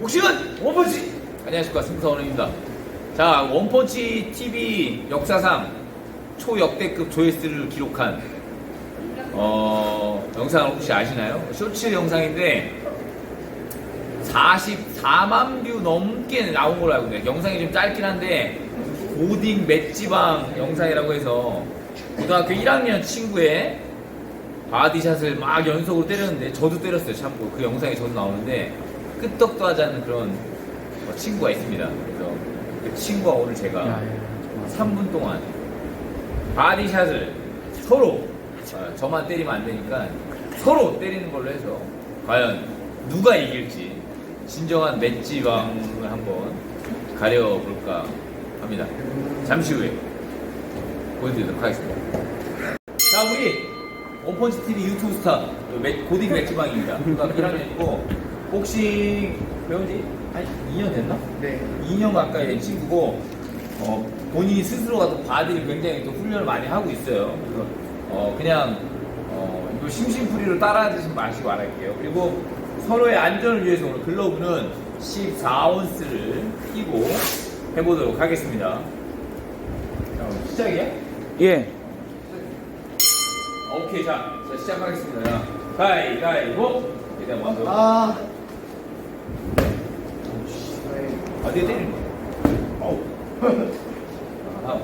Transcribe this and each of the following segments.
옥시은 원펀치. 안녕하십니까 승서원입니다. 자 원펀치 TV 역사상 초역대급 조회수를 기록한 어, 영상을 혹시 아시나요? 쇼츠 영상인데 44만 뷰 넘게 나온 걸로 알고 있네요. 영상이 좀 짧긴 한데 고딩 맷지방 영상이라고 해서 고등학교 1학년 친구의 바디샷을 막 연속으로 때렸는데 저도 때렸어요 참고. 그 영상에 저도 나오는데 끄떡도 하지 않는 그런 어, 친구가 있습니다. 그래서 그 친구와 오늘 제가 3분 동안 바디샷을 서로 어, 저만 때리면 안 되니까 서로 때리는 걸로 해서 과연 누가 이길지 진정한 맷지방을 한번 가려볼까 합니다. 잠시 후에 보여드리도록 하겠습니다. 자 우리 원펀치 TV 유튜브 스타 그 맷- 고딩 맷지방입니다. 고등학교 1학년이고 복싱 배운 지한 2년 됐나? 네. 2년 가까이 된 친구고 어, 본인이 스스로가 또 바디를 굉장히 또 훈련을 많이 하고 있어요. 그래서 어, 그냥 어, 이거 심심풀이로 따라하지 마시고 말할게요. 그리고 서로의 안전을 위해서 오늘 글러브는 14온스를 끼고 해보도록 하겠습니다. 자, 시작이야? 예. 오케이 자, 자 시작하겠습니다. 자, 가위가위보 일단 먼저 아. 어디에 때리는 거야? 어우. 아,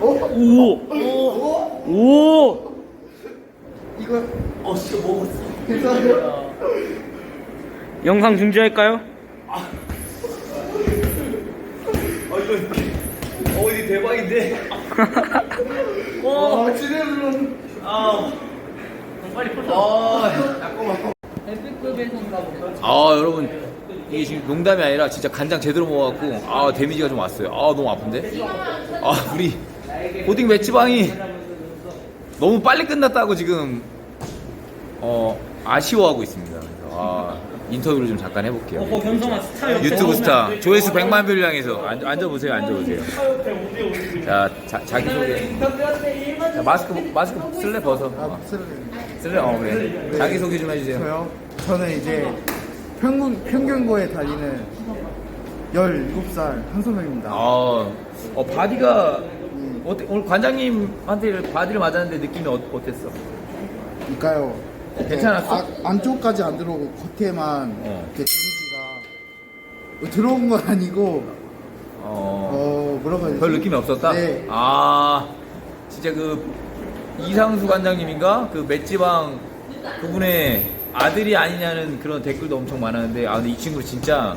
오. 오. 이거 어, 진짜 먹었어. 괜찮아요? 영상 중지할까요? 어, 이거, 어, 이거 대박인데? 와 지뢰는 아, 빨리 풀 아, 에픽급에서인가 보다. 아, 여러분. 이게 지금 농담이 아니라 진짜 간장 제대로 먹어갖고, 아, 데미지가 좀 왔어요. 아, 너무 아픈데? 아, 우리 고딩 맷지방이 너무 빨리 끝났다고 지금, 어, 아쉬워하고 있습니다. 그래서, 아, 인터뷰를 좀 잠깐 해볼게요. 어, 겸성한 스타 유튜브 스타. 조회수 100만 뷰를 향해서. 앉, 앉아보세요 앉아보세요. 자, 자 자기 소개. 자, 마스크 마스크 쓸래 벗어. 아 어, 목소리 쓸래 어 그래. 자기 소개 좀 해주세요. 저요? 저는 이제 평균 평균고에 달리는 17살 한소명입니다. 아, 어 바디가 어때, 오늘 관장님한테 바디를 맞았는데 느낌이 어, 어땠어? 그러니까요. 괜찮았어? 아, 안쪽까지 안 들어오고 겉에만 어. 이렇게 데미지가 들어온 건 아니고 어, 어 뭐라고 해야 되지? 별 느낌이 없었다? 네. 아 진짜 그 이상수 관장님인가? 그 맷지방 그분의 아들이 아니냐는 그런 댓글도 엄청 많았는데 아 근데 이 친구 진짜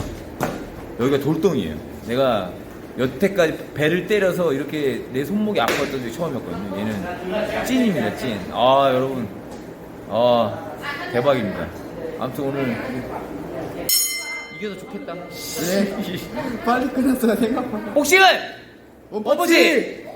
여기가 돌덩이에요 내가 여태까지 배를 때려서 이렇게 내 손목이 아팠던 적이 처음이었거든요 얘는 찐입니다 찐 아 여러분 아 대박입니다 아무튼 오늘 이겨도 좋겠다 네. 빨리 끝났어요 생각보다. 복싱은 원펀치!